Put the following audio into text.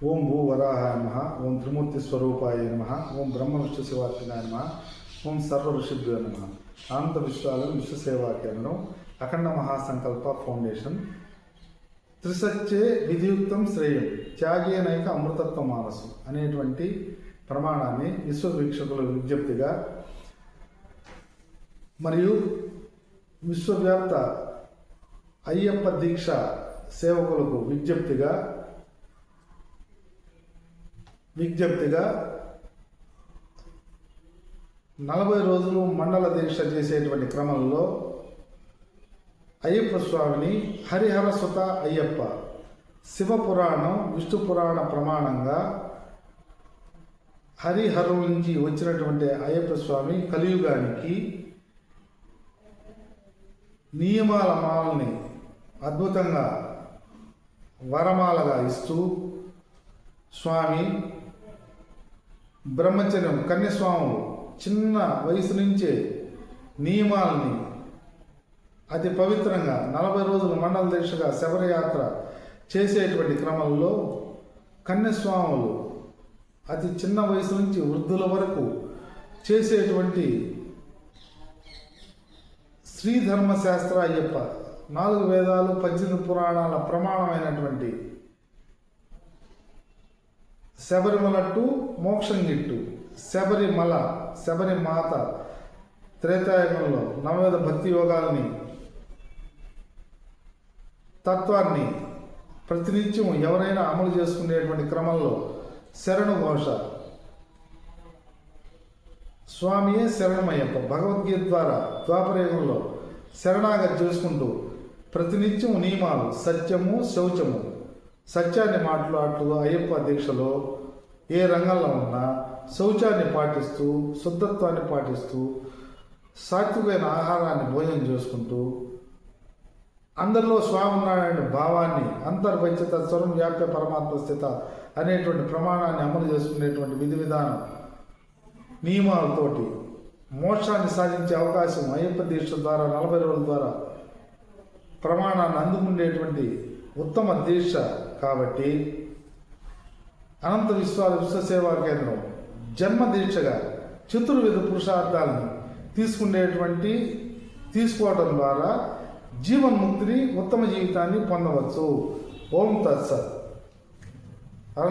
ఓం భూ వరాహాయ నమ ఓం త్రిమూర్తి స్వరూపాయ నమ ఓం బ్రహ్మ విష్ణు శివార్చనాయ నమ ఓం సర్వ ఋషిభ్యో నమ. అనంత విశ్వాలం విశ్వసేవా కేంద్రం అఖండ మహాసంకల్ప ఫౌండేషన్. త్రిసత్యే విధియుక్తం శ్రేయం త్యాగేనైక అమృతత్వ మానసు అనేటువంటి ప్రమాణాన్ని విశ్వ వీక్షకుల విజ్ఞప్తిగా మరియు విశ్వవ్యాప్త అయ్యప్ప దీక్ష సేవకులకు విజ్ఞప్తిగా విజ్ఞప్తిగా నలభై రోజులు మండల దీక్ష చేసేటువంటి క్రమంలో అయ్యప్ప స్వామిని హరిహర సుత అయ్యప్ప శివ పురాణం విష్ణు పురాణ ప్రమాణంగా హరిహరం నుంచి వచ్చినటువంటి అయ్యప్ప స్వామి కలియుగానికి నియమాల మాలని అద్భుతంగా వరమాలగా ఇస్తూ స్వామి బ్రహ్మచర్యం కన్యస్వాములు చిన్న వయసు నుంచే నియమాలని అతి పవిత్రంగా నలభై రోజుల మండల దీక్షగా శబరయాత్ర చేసేటువంటి క్రమంలో కన్యస్వాములు అతి చిన్న వయసు నుంచి వృద్ధుల వరకు చేసేటువంటి శ్రీధర్మశాస్త్ర అయ్యప్ప నాలుగు వేదాలు పద్దెనిమిది పురాణాల ప్రమాణమైనటువంటి శబరిమల టు మోక్షం గిట్టు శబరిమల శబరిమాత త్రేతాయుగంలో నవవిధ భక్తి యోగాలని తత్వాన్ని ప్రతినిత్యం ఎవరైనా అమలు చేసుకునేటువంటి క్రమంలో శరణు ఘోష. స్వామియే శరణమయ్యప్ప. భగవద్గీత ద్వారా ద్వాపరయుగంలో శరణాగతి చేసుకుంటూ ప్రతినిత్యం నియమాలు సత్యము శౌచము. సత్యాన్ని మాట్లాడుతూ అయ్యప్ప దీక్షలో ఏ రంగంలో ఉన్నా శౌచాన్ని పాటిస్తూ శుద్ధత్వాన్ని పాటిస్తూ సాత్వికమైన ఆహారాన్ని భోజనం చేసుకుంటూ అందరిలో స్వామి ఉన్నాడనే భావాన్ని అంతర్భ్యత స్వరం వ్యాప్య పరమాత్మ స్థిత అనేటువంటి ప్రమాణాన్ని అమలు చేసుకునేటువంటి విధి విధానం నియమాలతోటి మోక్షాన్ని సాధించే అవకాశం అయ్యప్ప దీక్ష ద్వారా నలభై రోజుల ద్వారా ప్రమాణాన్ని అందుకునేటువంటి ఉత్తమ దీక్ష కాబట్టి అనంత విశ్వాల విశ్వసేవా కేంద్రం జన్మదీక్షగా చతుర్విధ పురుషార్థాలను తీసుకునేటువంటి తీసుకోవడం ద్వారా జీవన్ముక్తిని ఉత్తమ జీవితాన్ని పొందవచ్చు. ఓం తత్సత్.